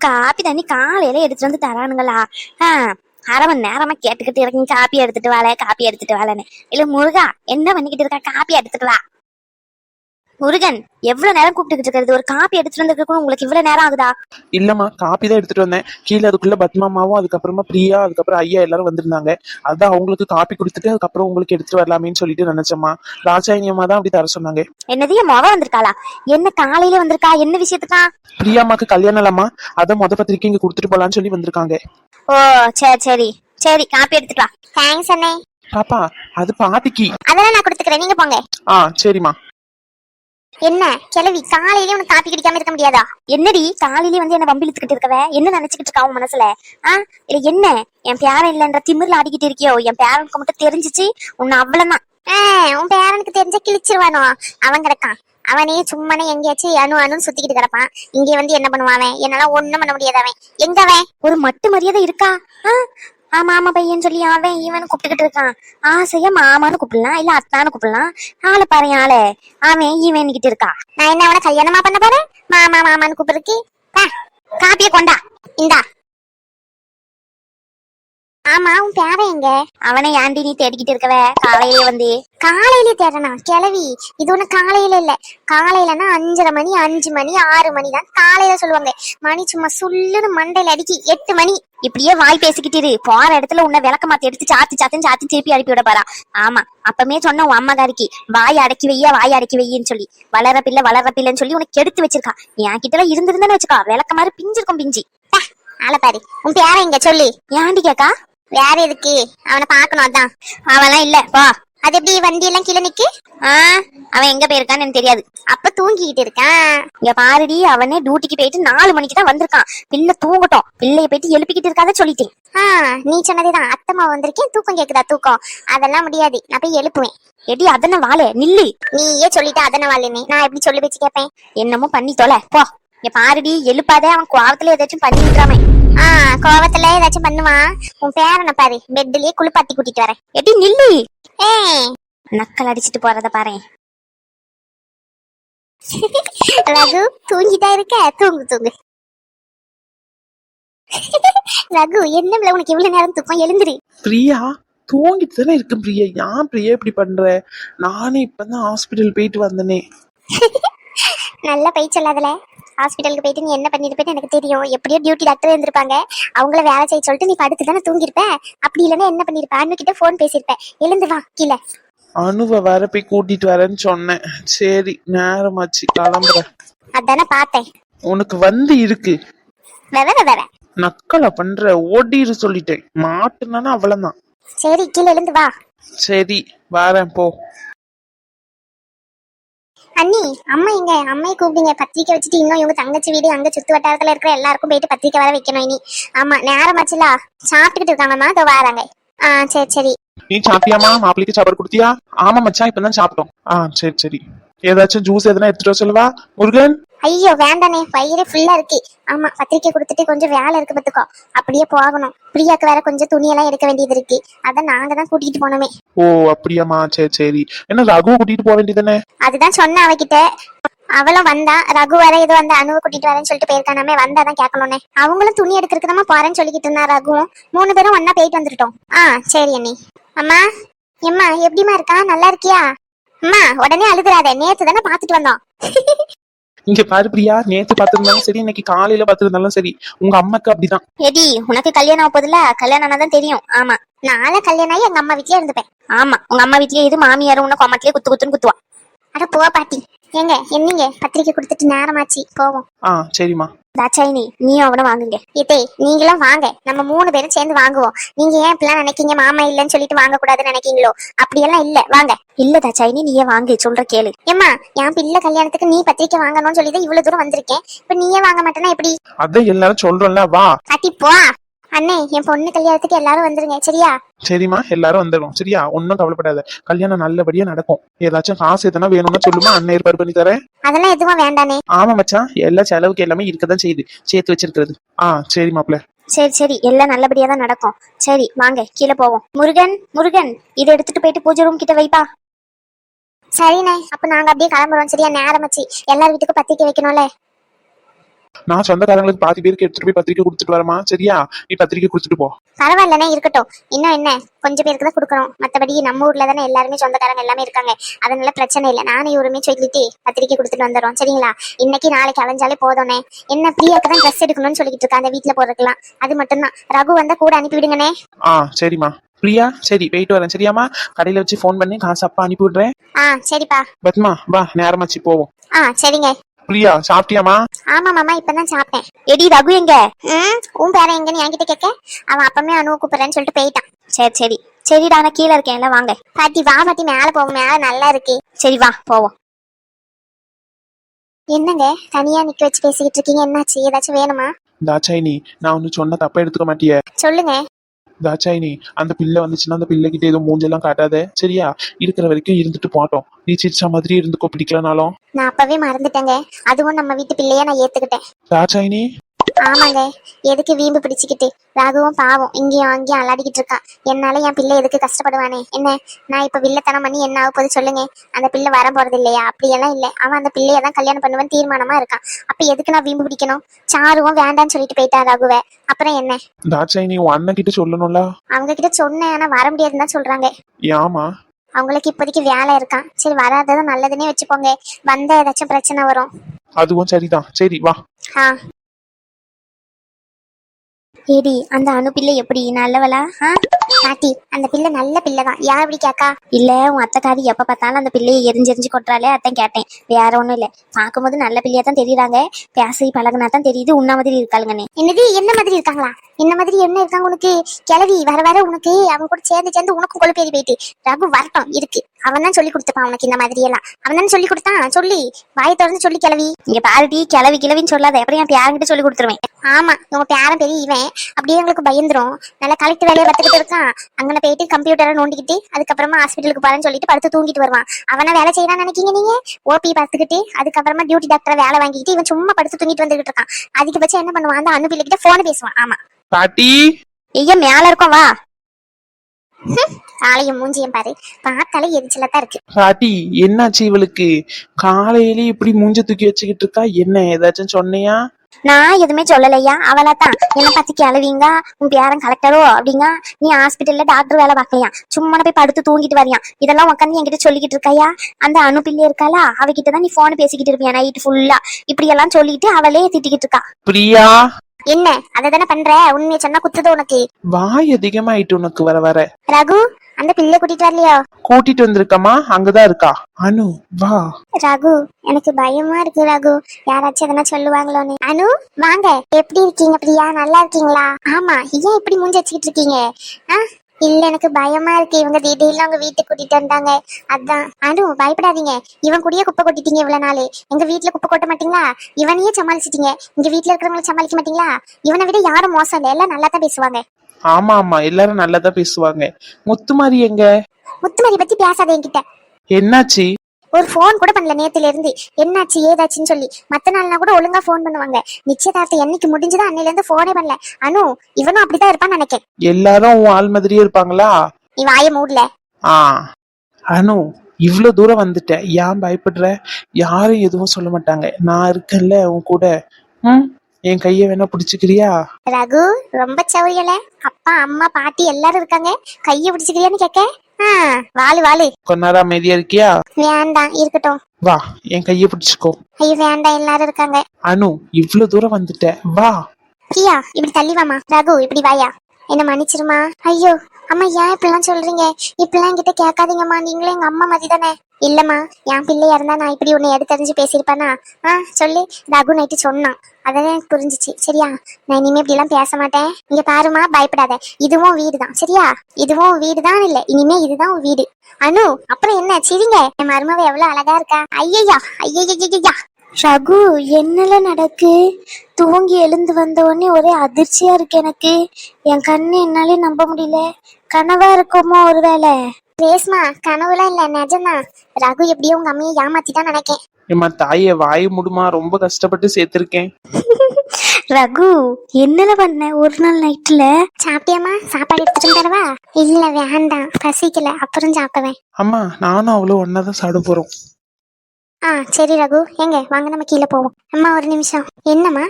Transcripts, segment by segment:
Copy தண்ணி காலையில எடுத்துட்டு வந்து தரானுங்களா? ஆஹ் அரை மணி நேரமா கேட்டுக்கிட்டு இருக்கீங்க. காப்பி எடுத்துட்டு வாழ காப்பி எடுத்துட்டு வாழன்னு இல்ல முருகா என்ன பண்ணிக்கிட்டு இருக்கா? காப்பி எடுத்துட்டு வா. முருகன் எவ்வளவு நேரம் கூப்பிட்டுக்கிட்டு இருக்கிறது? ஒரு காப்பி எடுத்துட்டு வந்திருக்கணும் உங்களுக்கு இவ்வளவு நேரம் ஆகுதா? இல்லம்மா காப்பி தான் எடுத்துட்டு வந்தேன். கீழே அதுக்குள்ள பத்மாமாவும் அதுக்கப்புறமா பிரியா அதுக்கப்புறம் ஐயா எல்லாரும் வந்திருந்தாங்க. அதான் அவங்களுக்கு காப்பி கொடுத்துட்டு அதுக்கப்புறம் உங்களுக்கு எடுத்துட்டு வரலாமேன்னு சொல்லிட்டு நினைச்சம்மா. ராஜாயினி அம்மா தான் அப்படி தர சொன்னாங்க. என்னது என் முகம் வந்திருக்காளா? என்ன காலையில வந்திருக்கா? என்ன விஷயத்துக்கா? பிரியாமாக்கு கல்யாணம் இல்லம்மா. அதான் மொத பத்திரிக்கை இங்க கொடுத்துட்டு போலான்னு சொல்லி வந்திருக்காங்க. ஓ சரி சரி. சரி காப்பி எடுத்துட்டு வா தேங்க்ஸ் அண்ணே. பாப்பா அது பாட்டிக்கு. அதெல்லாம் நான் கொடுத்துக்கிறேன். நீங்க போங்க. ஆ சரிம்மா. என்ன கிளவி காலையிலே உனக்கு காப்பி குடிக்காம இருக்க முடியாதா? என்னடி காலையிலே வந்து என்ன வம்பிழுத்துக்கிட்டு இருக்கவ? என்ன நினைச்சுக்கிட்டு இருக்கா உன் மனசுல? ஆ? இல்ல என்ன? என் பேரன் இல்லைன்ற திமிர்ல ஆடிக்கிட்டு இருக்கியோ? என் பேரனுக்கு மட்டும் தெரிஞ்சிச்சு உன்னை அவ்வளவுதான். உன் பேரனுக்கு தெரிஞ்ச கிழிச்சிருவானோ? அவன் கிடக்கான். அவனே சும்மானே எங்கேயாச்சும் அணு அணுன்னு சுத்திக்கிட்டு கிடப்பான். இங்கே வந்து என்ன பண்ணுவான் என்னால ஒண்ணும் பண்ண முடியாது அவன். எங்க அவன்? ஒரு மட்டு மரியாதை இருக்கா? ஆமா ஆமா பையன் சொல்லி அவன் இவன் கூப்பிட்டுக்கிட்டு இருக்கான். ஆசையா மாமான்னு கூப்பிடலாம் இல்ல அத்தான்னு கூப்பிடலாம். ஆளை பாரு ஆளை. அவன் இவன் கிட்ட இருக்கா? நான் என்ன அவனை கல்யாணமா பண்ண போறேன்? மாமா மாமான்னு கூப்பிடுறக்கி காப்பிய கொண்டா. இந்தா. ஆமா உன் பேரன் எங்க? அவனை ஏன்டி நீ தேடிக்கிட்டு இருக்கவ? காலையிலே வந்து. காலையில தேடனா கிளவி இது ஒண்ணு காலையில இல்ல. காலையிலனா அஞ்சரை மணி அஞ்சு மணி ஆறு மணி தான் காலையில சொல்லுவாங்க. மணி சும்மா சுள்ளுன்னு மண்டையில அடிக்கி எட்டு மணி. இப்படியே வாய் பேசிக்கிட்டு இரு. போற இடத்துல உன்னை விளக்க மாத்தி எடுத்து சாத்தி சாத்தின்னு சாத்தி திருப்பி அனுப்பி விட போறா ஆமா அப்பமே சொன்ன உன் அம்மாக்காரிக்கு வாய் அடக்கி வையா வாய் அடக்கி வையின்னு சொல்லி. வளர பிள்ளை வளர பிள்ளைன்னு சொல்லி உனக்கு எடுத்து வச்சிருக்கா என் கிட்ட எல்லாம் இருந்திருந்தானே வச்சுக்கா. விளக்க மாதிரி பிஞ்சிருக்கும் பிஞ்சி. ஆள பாரு. உன் பேர இங்க சொல்லி? ஏன்டி கேக்கா? வேற எதுக்கு? அவனை பாக்கணும் அதான். அவன்லாம் இல்ல. போ அது எப்படி வண்டி எல்லாம் கீழே நிக்கு? ஆ அவன் எங்க போயிருக்கான்னு எனக்கு தெரியாது. அப்ப தூங்கிக்கிட்டு இருக்கான். இங்க பாருடி அவனே டியூட்டிக்கு போயிட்டு நாலு மணிக்கு தான் வந்திருக்கான். பிள்ளை தூங்கட்டும். பிள்ளைய போயிட்டு எழுப்பிக்கிட்டு இருக்காத சொல்லிட்டேன். ஆ நீ சொன்னதேதான். அத்தம்மா வந்திருக்கேன். தூக்கம் கேக்குதா தூக்கம்? அதெல்லாம் முடியாது. நான் போய் எழுப்புவேன். எடி அதன வாழ நில்லு. நீயே சொல்லிட்டு அதன வாழனே நான் எப்படி சொல்லி வச்சு கேட்பேன்? என்னமோ பண்ணி தொலை. போ. இங்க பாருடி எழுப்பாதே. அவன் கோவத்துல ஏதாச்சும் பண்ணிடுறாமே ஆ கோவத்துல ஏதாச்சும் பண்ணுவான். உன் பேரனை பாரு பெட்லயே குளிப்பாட்டி கூட்டிட்டு வரேன். எடி நில்லு. ஏ நக்கல் அடிச்சிட்டு போறத பாரு. ரகு தூங்கிட்டா இருக்க? தூங்கு தூங்கு. ரகு என்ன உனக்கு இவ்வளவு நேரம் தூக்கம்? எழுந்துரு. பிரியா தூங்கிட்டு தானே இருக்கேன் பிரியா. ஏன் பிரியா இப்படி பண்ற? நானே இப்பதான் ஹாஸ்பிட்டல் போயிட்டு வந்தனே. நல்ல பயிற்சி சொல்லாதல ஹாஸ்பிட்டலுக்கு போயிட்டு நீ என்ன பண்ணிருப்பேன்னு எனக்கு தெரியும். எப்படியோ டியூட்டி டாக்டர் இருந்திருப்பாங்க. அவங்கள வேலை செய்ய சொல்லிட்டு நீ படுத்து தானே தூங்கிருப்ப அப்படி இல்லைன்னா என்ன பண்ணிருப்ப அண்ணு கிட்ட போன் பேசியிருப்ப. எழுந்து வா கீழே. அணுவை வர போய் கூட்டிட்டு வரேன்னு சொன்னேன். சரி நேரமாச்சு. கிளம்புறேன். அதானே பார்த்தேன். உனக்கு வந்து இருக்கு. வெவ வெவ நக்கலை பண்ற? ஓடிரு சொல்லிட்டேன். மாட்டுனானா அவ்வளவுதான். சரி கீழே எழுந்து வா. சரி வரேன் போ. அண்ணி அம்மா எங்க? அம்மையை கூப்பிடுங்க. பத்திரிக்கை வச்சுட்டு இன்னும் இவங்க தங்கச்சி வீடு அங்க சுத்து வட்டாரத்துல இருக்கிற எல்லாருக்கும் போயிட்டு பத்திரிக்கை வர வைக்கணும் இனி. ஆமா நேரமாச்சுல சாப்பிட்டுக்கிட்டு இருக்காங்கம்மா இதோ வராங்க. ஆ சரி சரி. நீ சாப்பிட்டியாமா மாப்பிளைக்கு சாப்பாடு கொடுத்தியா? ஆமா மச்சான் இப்பதான் சாப்பிட்டோம். ஆ சரி சரி. ஏதாச்சும் ஜூஸ் எதனா எடுத்துட்டு வர சொல்லவா? முருகன்? ஐயோ வேண்டானே வயிறு ஃபுல்லா இருக்கு. ஆமா பத்திரிக்கை கொடுத்துட்டு கொஞ்சம் வேலை இருக்கு பத்துக்கோ அப்படியே போகணும். பிரியாக்கு வேற கொஞ்சம் துணியெல்லாம் எடுக்க வேண்டியது இருக்கு. அதான் நாங்க தான் கூட்டிட்டு போனோமே. ஓ அப்படியாம்மா. சரி சரி. என்ன ரகுவை கூட்டிட்டு போக வேண்டியதானே அதுதான் சொன்ன அவகிட்ட. அவளும் வந்தா ரகு வர ஏதோ அந்த அணுவை கூட்டிட்டு வரேன்னு சொல்லிட்டு போயிருக்கானாமே வந்தாதான் கேட்கணும்னே. அவங்களும் துணி எடுக்கிறதுக்கு போறேன்னு சொல்லிக்கிட்டு இருந்தா ரகுவும் மூணு பேரும் ஒன்னா போயிட்டு வந்துட்டோம். ஆ சரி அண்ணி. அம்மா எம்மா எப்படிமா இருக்கா? நல்லா இருக்கியா? அம்மா உடனே அழுதுறாத நேத்து தானே பாத்துட்டு வந்தோம். இங்க பாரு பிரியா நேத்து பாத்திருந்தாலும் சரி இன்னைக்கு காலையில பாத்திருந்தாலும் சரி உங்க அம்மாக்கு அப்படிதான். எடி உனக்கு கல்யாணம் ஆகுதுல கல்யாணம் ஆனாதான் தெரியும். ஆமா. நாளை கல்யாணம் ஆகி எங்க அம்மா வீட்லயே இருந்துப்பேன். ஆமா. உங்க அம்மா வீட்லயே இது மாமியாரும் உன்ன கொமட்டிலே குத்து குத்துன்னு குத்துவா. அட போ பாட்டி. ஏங்க என்னங்க? பத்திரிக்கை கொடுத்துட்டு நேரமாச்சு. போவோம். ஆ சரிம்மா. தாச்சாயினி நீயும் அவனும் வாங்குங்க. இதே நீங்களும் வாங்க. நம்ம மூணு பேரும் சேர்ந்து வாங்குவோம். நீங்க ஏன் இப்படிலாம் நினைக்கீங்க? மாமா இல்லைன்னு சொல்லிட்டு வாங்க கூடாதுன்னு நினைக்கீங்களோ? அப்படியெல்லாம் இல்ல. வாங்க. இல்ல தாச்சாயினி நீயே வாங்கு. சொல்ற கேளு. ஏமா என் பிள்ளை கல்யாணத்துக்கு நீ பத்திரிக்கை வாங்கணும்னு சொல்லி தான் இவ்வளவு தூரம் வந்திருக்கேன். இப்ப நீயே வாங்க மாட்டேன்னா எப்படி? அதான் எல்லாரும் சொல்றோம்ல வா. காட்டி போ. அண்ணே என் பொண்ணு கல்யாணத்துக்கு எல்லாரும் வந்துருங்க சரியா? சரிம்மா எல்லாரும் வந்துடும் சரியா? ஒன்னும் கவலைப்படாத. கல்யாணம் நல்லபடியா நடக்கும். ஏதாச்சும் காசு எதனா வேணும்னா சொல்லுமா அண்ணன் ஏற்பாடு பண்ணி தரேன். அதெல்லாம் எதுவும் வேண்டானே ஆமா மச்சான். எல்லா செலவுக்கு எல்லாமே இருக்கதான் செய்யுது. சேர்த்து வச்சிருக்கிறது. ஆ சரி மாப்ள சரி சரி. எல்லாம் நல்லபடியா தான் நடக்கும். சரி வாங்க கீழே போவோம். முருகன் முருகன் இதை எடுத்துட்டு போயிட்டு பூஜை ரூம் கிட்ட வைப்பா. சரிண்ணே. அப்ப நாங்க அப்படியே கிளம்புறோம். சரியா நேரமாச்சு எல்லார் வீட்டுக்கும் பத்திரிக்கை வைக்கணும்ல. நான் சொந்தக்காரங்களுக்கு பாதி பேருக்கு எடுத்துட்டு போய் பத்திரிக்கை கொடுத்துட்டு வரமா சரியா? நீ பத்திரிக்கை கொடுத்துட்டு போ. பரவாயில்லண்ணே இருக்கட்டும். இன்னும் என்ன? கொஞ்சம் பேருக்கு தான் கொடுக்குறோம் மற்றபடி நம்ம ஊர்ல தானே எல்லாருமே சொந்தக்காரங்க எல்லாமே இருக்காங்க. அதனால பிரச்சனை இல்லை. நானும் இவருமே சொல்லிட்டு பத்திரிக்கை கொடுத்துட்டு வந்துடுறோம். சரிங்களா? இன்னைக்கு நாளைக்கு அலைஞ்சாலே போதும்னே என்ன பிரியாக்கு தான் ட்ரெஸ் எடுக்கணும்னு சொல்லிட்டு இருக்கா? அந்த வீட்டுல போறதுக்கலாம் அது மட்டும்தான். ரகு வந்தா கூட அனுப்பி விடுங்கண்ணே. ஆ சரிம்மா. பிரியா? சரி போயிட்டு வரேன். சரியாம்மா? கடையில வச்சு ஃபோன் பண்ணி காசு அப்பா அனுப்பி விடுறேன். ஆ சரிப்பா. பத்மா வா நேரமாச்சு போவோம். ஆ சரிங்க. பிரியா? சாப்பிட்டியாமா ஆமா மாமா இப்பதான் சாப்பிட்டேன். எடி ரகு எங்க? ம்? உன் பேர எங்கன்னு என்கிட்ட கேட்க. அவன் அப்பமே அணுவை கூப்பிடுறேன்னு சொல்லிட்டு போயிட்டான். சரி சரி. சரிடா நான் கீழே இருக்கேன். எல்லாம் வாங்க. பாட்டி வா பாட்டி மேல போவோம் மேல நல்லா இருக்கு. சரி வா போவோம். என்னங்க? தனியா நிக்க வச்சு பேசிக்கிட்டு இருக்கீங்க. என்னாச்சு? ஏதாச்சும் வேணுமா? தாச்சாயினி நான் ஒன்னு சொன்ன தப்பா எடுத்துக்க மாட்டிய. சொல்லுங்க. தாச்சாயினி அந்த பிள்ளை வந்துச்சுன்னா அந்த பிள்ளை கிட்ட எதுவும் மூஞ்செல்லாம் காட்டாத. சரியா? இருக்கிற வரைக்கும் இருந்துட்டு போட்டோம் நீ சிரிச்ச மாதிரி இருந்துக்கோ பிடிக்கலனாலும். நான் அப்பவே மறந்துட்டேங்க. அதுவும் நம்ம வீட்டு பிள்ளைய நான் ஏத்துக்கிட்டேன். தாச்சாயினி ஆமாங்க. எதுக்கு வீம்பு பிடிச்சிக்கிட்டு? ராகுவும் பாவம். இங்கேயும் அங்கேயும் அல்லாடிக்கிட்டு இருக்கான் என்னால என் பிள்ளை எதுக்கு கஷ்டப்படுவானே? என்ன? நான் இப்ப வில்லத்தனம் பண்ணி என்ன ஆக போகுது சொல்லுங்க. அந்த பிள்ளை வர போறது இல்லையா? அப்படியெல்லாம் இல்லை. அவன் அந்த பிள்ளைய தான் கல்யாணம் பண்ணுவேன் தீர்மானமா இருக்கான் அப்ப எதுக்கு நான் வீம்பு பிடிக்கணும்? சாருவும் வேண்டான்னு சொல்லிட்டு போயிட்டா ராகுவ. அப்புறம் என்ன? உன் அண்ணன் கிட்ட சொல்லணும்ல? அவங்க கிட்ட சொன்னேன். ஆனா வர முடியாதுன்னு தான் சொல்றாங்க. ஏமா அவங்களுக்கு இப்போதைக்கு வேலை இருக்கான் சரி வராததும் நல்லதுன்னே வச்சுப்போங்க வந்த ஏதாச்சும் பிரச்சனை வரும். அதுவும் சரிதான். சரி வா. ஆ. ஏடி அந்த அணு பிள்ளை எப்படி? நல்லவளா? ஆ? பாட்டி அந்த பிள்ளை நல்ல பிள்ளை தான் யார் இப்படி கேக்கா? இல்ல உன் அத்தைக்காரி எப்ப பார்த்தாலும் அந்த பிள்ளையை எரிஞ்செரிஞ்சு கொட்டுறாளே அதான் கேட்டேன். வேற ஒண்ணும் இல்ல. பார்க்கும்போது நல்ல பிள்ளையா தான் தெரியுறாங்க. பேசி பழகுனா தான் தெரியுது. உன்ன மாதிரி இருக்காளுங்கன்னு. என்னது? என்ன மாதிரி இருக்காங்களா? என்ன மாதிரி என்ன இருக்காங்க உனக்கு? கிளவி வர வர உனக்கு. அவன் கூட சேர்ந்து சேர்ந்து உனக்கும் கொழுப்பேறி போயிட்டு. ரகு வரட்டும். இருக்கு. அவன் தான் சொல்லி கொடுத்துப்பான் உனக்கு இந்த மாதிரி எல்லாம். அவன் தானே சொல்லி கொடுத்தான். சொல்லி. வாயை திறந்து சொல்லி கிளவி. இங்க பாருடி கிளவி கிளவின்னு சொல்லாத. எப்படி என் பேரங்கிட்ட சொல்லி கொடுத்துருவேன். ஆமா. உங்க பேரன் பெரிய இவன் அப்படியே எங்களுக்கு பயந்துரும். நல்லா கலெக்டர் வேலையை பார்த்துக்கிட்டு இருக்கான். அங்கன போயிட்டு கம்ப்யூட்டரை நோண்டிக்கிட்டு அதுக்கப்புறமா ஹாஸ்பிட்டலுக்கு போறேன்னு சொல்லிட்டு படுத்து தூங்கிட்டு வருவான். அவனா வேலை செய்யறான்னு நினைக்கீங்க நீங்க? ஓபி பார்த்துக்கிட்டு அதுக்கப்புறமா டியூட்டி டாக்டர் வேலை வாங்கிட்டு இவன் சும்மா படுத்து தூங்கிட்டு வந்துகிட்டு இருக்கான். அதிகபட்சம் என்ன பண்ணுவான்? அந்த அனு பிள்ளைகிட்ட போன் பேசுவான். ஆமா. பாட்டி? ஐயா மேல இருக்கோம் வா. ஆளையும் மூஞ்சியும் பாரு. பார்த்தாலே எரிச்சலா தான் இருக்கு. பாட்டி என்னாச்சு இவளுக்கு? காலையிலே இப்படி மூஞ்ச தூக்கி வச்சுக்கிட்டு இருக்கா? என்ன ஏதாச்சும் சொன்னியா? நான் எதுவுமே சொல்லலையா? அவளா தான். என்ன பத்தி கிளவிங்க உன் பேரன் கலெக்டரோ அப்படிங்க நீ ஹாஸ்பிட்டல்ல டாக்டர் வேலை பார்க்கலையா? சும்மா போய் படுத்து தூங்கிட்டு வரியா? இதெல்லாம் உட்காந்து என்கிட்ட சொல்லிக்கிட்டு இருக்கையா? அந்த அணு பிள்ளை இருக்காளா? அவகிட்ட தான் நீ போன் பேசிக்கிட்டு இருப்பியா நைட் ஃபுல்லா இப்படி எல்லாம் சொல்லிட்டு அவளே திட்டிக்கிட்டு இருக்கா. பிரியா? என்ன? அதை தானே பண்ற? உண்மையை சொன்னா குத்துது உனக்கு? வாய் அதிகமாயிட்டு உனக்கு வர வர. ரகு? அந்த பிள்ளை கூட்டிட்டு வரலையோ? கூட்டிட்டு வந்திருக்கமா அங்கதான் இருக்கா. அனு வா. ரகு எனக்கு பயமா இருக்கு ரகு. யாராச்சும் எதனா சொல்லுவாங்களோன்னு. அனு வாங்க. எப்படி இருக்கீங்க பிரியா? நல்லா இருக்கீங்களா? ஆமா ஏன் இப்படி மூஞ்சி வச்சுக்கிட்டு இருக்கீங்க? ஆ? இல்ல எனக்கு பயமா இருக்கு. இவங்க திடீர்னு அவங்க வீட்டுக்கு கூட்டிட்டு வந்தாங்க. அதான். அனு பயப்படாதீங்க. இவன் கூடயே குப்பை கொட்டிட்டீங்க இவ்வளவு நாள். எங்க வீட்டுல குப்பை கொட்ட மாட்டீங்களா? இவனையே சமாளிச்சிட்டீங்க. இங்க வீட்டுல இருக்கிறவங்களை சமாளிக்க மாட்டீங்களா? இவனை விட யாரும் மோசம் இல்ல. எல்லாம் நல்லா தான் பேசுவாங்க. ஆமா ஆமா. எல்லாரும் நல்லதா பேசுவாங்க. முத்துமாரி எங்க? முத்துமதி பத்தி பேசாத என்கிட்ட. என்னாச்சு? ஒரு ஃபோன் கூட பண்ணல நேத்துல இருந்து என்னாச்சு ஏதாச்சுன்னு சொல்லி. மத்த நாள்னா கூட ஒழுங்கா ஃபோன் பண்ணுவாங்க. நிச்சயதார்த்தம் என்னைக்கு முடிஞ்சதோ அன்னையில இருந்து ஃபோனே பண்ணல. அனு இவனும் அப்படிதான் இருப்பான்னு நினைக்கேன் எல்லாரும் உன் ஆள் மாதிரியே இருப்பாங்களா? நீ வாய மூடல. ஆ. அனு இவ்வளவு தூரம் வந்துட்ட. ஏன் பயப்படுற? யாரும் எதுவும் சொல்ல மாட்டாங்க. நான் இருக்கேன்ல உன் கூட. ம்? என் கைய வேணா பிடிச்சுக்கிறியா? ரகு ரொம்ப சௌரியல அப்பா அம்மா பாட்டி எல்லாரும் இருக்காங்க. கைய பிடிச்சுக்கிறியான்னு கேட்க? ஆ வாலு வாலு. கொஞ்ச நேரம் அமைதியா இருக்கியா? வேண்டாம் இருக்கட்டும். வா என் கைய பிடிச்சுக்கோ. ஐயோ வேண்டாம் எல்லாரும் இருக்காங்க. அனு இவ்வளவு தூரம் வந்துட்ட. வா. பிரியா இப்படி தள்ளி வாமா. ரகு இப்படி வாயா. என்ன மன்னிச்சிருமா? ஐயோ அம்மா ஏன் இப்படிலாம் சொல்றீங்க? இப்படிலாம் என்கிட்ட கேட்காதீங்கம்மா. நீங்களும் எங்க அம்மா மாதிரி தானே. இல்லம்மா என் பிள்ளையா இருந்தா நான் இப்படி உன்னை தெரிஞ்சு பேசியிருப்பேனா? ஆ சொல்லு. ரகு நைட்டு சொன்னான். அதான் எனக்கு புரிஞ்சிச்சு. சரியா? நான் இனிமே இப்படி எல்லாம் பேச மாட்டேன். இங்க பாருமா பயப்படாத. இதுவும் வீடு தான் சரியா? இதுவும் வீடு தான் இல்ல. இனிமே இதுதான் வீடு. அனு அப்புறம் என்ன? சிரிங்க. என் மருமவ எவ்வளவு அழகா இருக்கா? ஐயையா ஐயையா ரகு என்னல நடக்கு? தூங்கி எழுந்து வந்த உடனே ஒரே அதிர்ச்சியா இருக்கு எனக்கு. என் கண்ணு என்னாலே நம்ப முடியல. கனவா இருக்குமோ ஒருவேளை? ரேஸ்மா கனவுலாம் இல்ல நிஜம்தான் ரகு எப்படியோ உங்க அம்மையை ஏமாத்திட்டான்னு நினைக்கேன். ஏம்மா தாயே வாய முடுமா? ரொம்ப கஷ்டப்பட்டு சேர்த்திருக்கேன். ரகு என்னல பண்ண ஒரு நாள் நைட்ல சாப்பிட்டியாமா சாப்பாடு எடுத்துட்டு தரவா? இல்ல வேண்டாம். பசிக்கல. அப்புறம் சாப்பிடுவேன். அம்மா நானும் அவ்வளவு ஒன்னாதான் சாப்பிட போறோம். ஆ சரி ரகு. எங்க வாங்க நம்ம கீழே போவோம். அம்மா ஒரு நிமிஷம். என்னம்மா?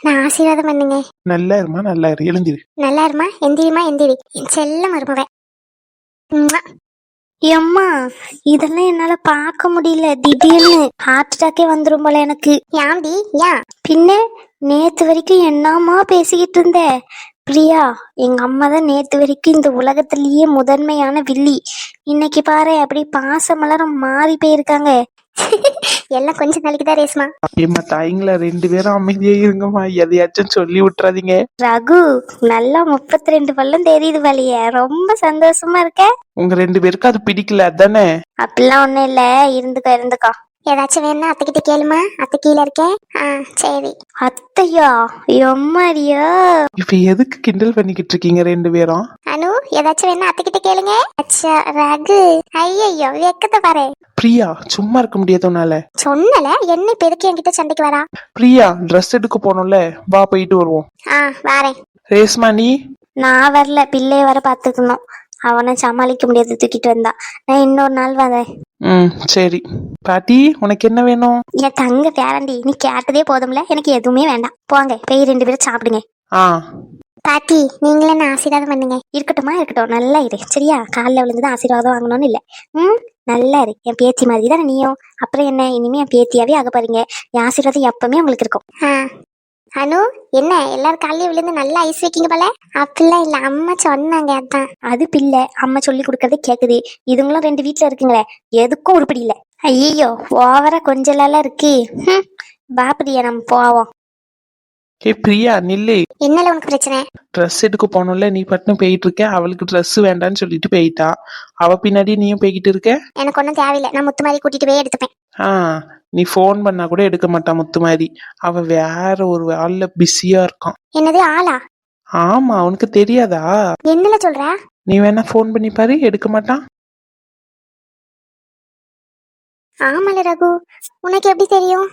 நான் ஆசீர்வாதம் பண்ணுங்க. நல்லா இருமா நல்லா இரு. எழுந்திரு. நல்லா இருமா எந்திரிமா எந்திரி. என் செல்ல மருமவன் எம்மா இதெல்லாம் என்னால பார்க்க முடியல. திடீர்னு ஹார்ட் அட்டாக்கே வந்துரும் போல எனக்கு. யாம்டி ஏன்? பின்ன நேத்து வரைக்கும் என்னம்மா பேசிக்கிட்டு இருந்த? பிரியா எங்க அம்மா தான் நேத்து வரைக்கும் இந்த உலகத்திலேயே முதன்மையான வில்லி. இன்னைக்கு பாரு அப்படி பாசமலரம் மாறி போயிருக்காங்க. எல்லாம் கொஞ்ச நாளைக்கு தான் ரேஸ்மா ஏம்மா தாய்ங்களா ரெண்டு பேரும் அமைதியா இருங்கம்மா. எதையாச்சும் சொல்லி விட்டுறாதீங்க. ரகு நல்லா முப்பத்தி ரெண்டு பல்லம் தெரியுது வழிய ரொம்ப சந்தோஷமா இருக்க. உங்க ரெண்டு பேருக்கும் அது பிடிக்கல அதானே? அப்படிலாம் ஒண்ணும் இல்ல. இருந்துக்கோ இருந்துக்கோ. ஏதாச்சும் வேணா அத்தைக்கிட்ட கேளுமா? அத்தை கீழே இருக்கேன் ஆ சரி. அத்தையா? எம்மாடியா. இப்ப எதுக்கு கிண்டல் பண்ணிக்கிட்டு இருக்கீங்க ரெண்டு பேரும்? அனு ஏதாச்சும் வேணா அத்தைக்கிட்ட கேளுங்க. அச்சா ரகு. ஐயையோ வெக்கத்தை பாரு. பிரியா சும்மா இருக்க முடியாது உன்னால. சொன்னல என்ன இப்ப எதுக்கு என்கிட்ட சண்டைக்கு வரா? பிரியா ட்ரெஸ் எடுக்க போனோம்ல வா போயிட்டு வருவோம். ஆ வாரேன். ரேஸ்மா நீ? நான் வரல பிள்ளைய வர பார்த்துக்கணும். அவனை சமாளிக்க முடியாது தூக்கிட்டு வந்தா. நான் இன்னொரு நாள் வரேன். ம் சரி. பாட்டி உனக்கு என்ன வேணும்? என் தங்க பேரண்டி நீ கேட்டதே போதும்ல? எனக்கு எதுவுமே வேண்டாம். போங்க போய் ரெண்டு பேரும் சாப்பிடுங்க. ஆ. பாட்டி நீங்களே என்ன ஆசீர்வாதம் பண்ணுங்க? இருக்கட்டுமா இருக்கட்டும். நல்லா இரு சரியா? காலில் விழுந்துதான் ஆசீர்வாதம் வாங்கணும்னு இல்லை. ம்? நல்லா இரு. என் பேத்தி மாதிரி தானே நீயும்? அப்புறம் என்ன? இனிமே என் பேத்தியாவே ஆக பாருங்க என் ஆசீர்வாதம் எப்பவுமே உங்களுக்கு இருக்கும். ஆ. அனு என்ன எல்லாரும் காலையில விழுந்து நல்லா ஐஸ் வைக்கீங்க போல? அப்படிலாம் இல்ல அம்மா சொன்னாங்க அதான். அது பிள்ளை அம்மா சொல்லி கொடுக்கறதே கேக்குது. இதுங்களும் ரெண்டு வீட்ல இருக்குங்களே எதுக்கும் உருப்படி இல்ல. ஐயோ ஓவரா கொஞ்சலாம் இருக்கு. ஹம், வா பிரியா நம்ம போவோம். ஏ பிரியா நில்லு. என்னல உனக்கு பிரச்சனை? ட்ரெஸ் எடுக்க போனோம்ல நீ பட்டுன்னு போயிட்டு இருக்க. அவளுக்கு Dress வேண்டான்னு சொல்லிட்டு போயிட்டா. அவ பின்னாடி நீயும் போய்கிட்டு இருக்க? எனக்கு ஒன்றும் தேவையில்லை. நான் முத்து மாதிரி கூட்டிட்டு போய் எடுத்துப்பேன். ஆ நீ ஃபோன் பண்ணா கூட எடுக்க மாட்டா முத்து மாதிரி. அவ வேற ஒரு வேலைல பிஸியா இருக்கான். என்னது ஆளா? ஆமா அவனுக்கு தெரியாதா? என்னல சொல்ற? நீ வேணா ஃபோன் பண்ணி பாரு எடுக்க மாட்டான் ஆமால ரகு. உனக்கு எப்படி தெரியும்?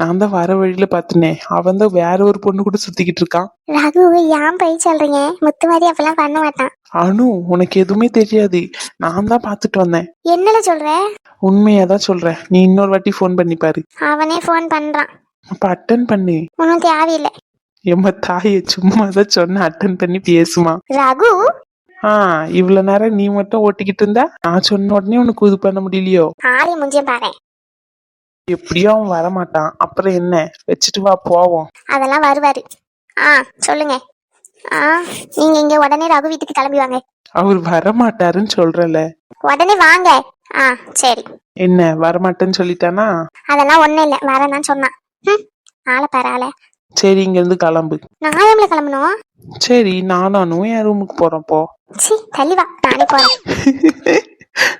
நான் தான் வர வழியில பாத்துனே அவன் தான் வேற ஒரு பொண்ணு கூட சுத்திக்கிட்டு இருக்கான். ரகு ஏன் போய் சொல்றீங்க? முத்து மாதிரி அப்பெல்லாம் பண்ண மாட்டான். அனு உனக்கு எதுவுமே தெரியாது. நான் தான் பாத்துட்டு வந்தேன். என்னல சொல்ற? உண்மையா தான் சொல்றேன் நீ இன்னொரு வாட்டி ஃபோன் பண்ணி பாரு. அவனே ஃபோன் பண்றான். அப்ப அட்டன் பண்ணு. ஒன்றும் தேவையில்லை. எம்ம தாயை சும்மா தான் சொன்ன அட்டன் பண்ணி பேசுமா. ரகு? ஆ இவ்வளவு நேரம் நீ மட்டும் ஓட்டிக்கிட்டு இருந்தா? நான் சொன்ன உடனே உனக்கு இது பண்ண முடியலையோ? ஆளி முஞ்சியம் பாரு எப்படியும் அவன் வரமாட்டான். அப்புறம் என்ன? வச்சுட்டு வா போவோம். அதெல்லாம் வருவாரு. ஆ சொல்லுங்க. ஆ நீங்க இங்க உடனே ரகு வீட்டுக்கு கிளம்பி வாங்க. அவர் வரமாட்டாருன்னு சொல்றல. உடனே வாங்க. ஆ சரி. என்ன வரமாட்டேன்னு சொல்லிட்டானா? அதெல்லாம் ஒண்ணும் இல்ல. வரேன்னு சொன்னான். ம், ஆளை பாரு ஆளை. சரி இங்க இருந்து கிளம்பு. நான் எவ்வளவு கிளம்பணும்? சரி நானும் என் ரூமுக்கு போறேன் போ. சி தள்ளி வா. நானே போறேன்.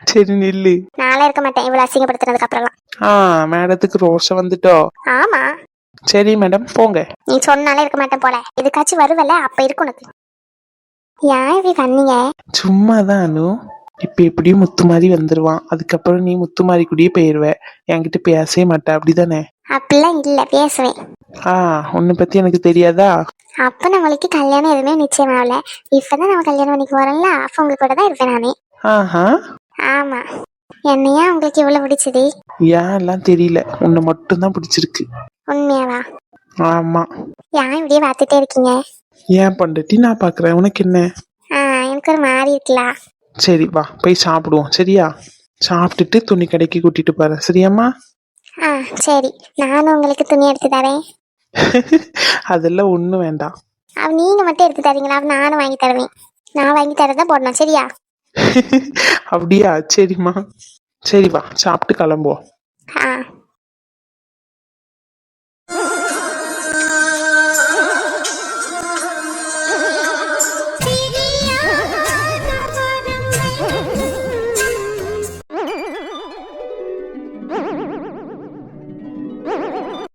சரி நில்லு. நாளே இருக்க மாட்டேன். இவ்வளவு அசிங்கப்படுத்துனதுக்கு அப்புறம்லாம். ஆ மேடத்துக்கு ரோஷம் வந்துட்டோ? ஆமா. சரி மேடம் போங்க. நீ சொன்னாலே இருக்க மாட்டேன் போல. இதுக்காச்சும் வருவல அப்ப இருக்கு உனக்கு. ஏன் இப்படி பண்ணீங்க? சும்மாதான் அனு. இப்ப எப்படியும் முத்து மாதிரி வந்துருவான். அதுக்கப்புறம் நீ முத்து மாதிரி கூடயே போயிருவ. என்கிட்ட பேசவே மாட்ட. அப்படிதானே? அப்படிலாம் இல்ல. பேசுவேன். ஆ உன்னை பத்தி எனக்கு தெரியாதா? அப்ப நம்மளுக்கு கல்யாணம் எதுவுமே நிச்சயம் ஆகல இப்பதான் நம்ம கல்யாணம் பண்ணிக்கு போறோம்ல. அப்ப உங்க கூட தான் இருப்பேன் நானே. ஆஹா. ஆமா. என்னையா உங்களுக்கு இவ்வளவு பிடிச்சது? ஏன் எல்லாம் தெரியல. உன்னை மட்டும்தான் பிடிச்சிருக்கு. உண்மையாவா? ஆமா. ஏன் இப்படியே பார்த்துட்டே இருக்கீங்க? ஏன் பண்டட்டி நான் பாக்குறேன். உனக்கு என்ன? ஆ எனக்கு ஒரு மாதிரி இருக்குல்ல சரி வா. போய் சாப்பிடுவோம். சரியா? சாப்பிட்டுட்டு துணி கடைக்கு கூட்டிட்டு போறேன். சரியாம்மா? ஆ சரி. நானும் உங்களுக்கு துணி எடுத்து தரேன். அதெல்லாம் ஒண்ணும் வேண்டாம். அவ நீங்க மட்டும் எடுத்து தரீங்களா? அவ நானும் வாங்கி தருவேன். நான் வாங்கி தரதான் போடணும். சரியா? அப்படியா? சரிம்மா. சரி வா சாப்பிட்டு கிளம்புவோம்.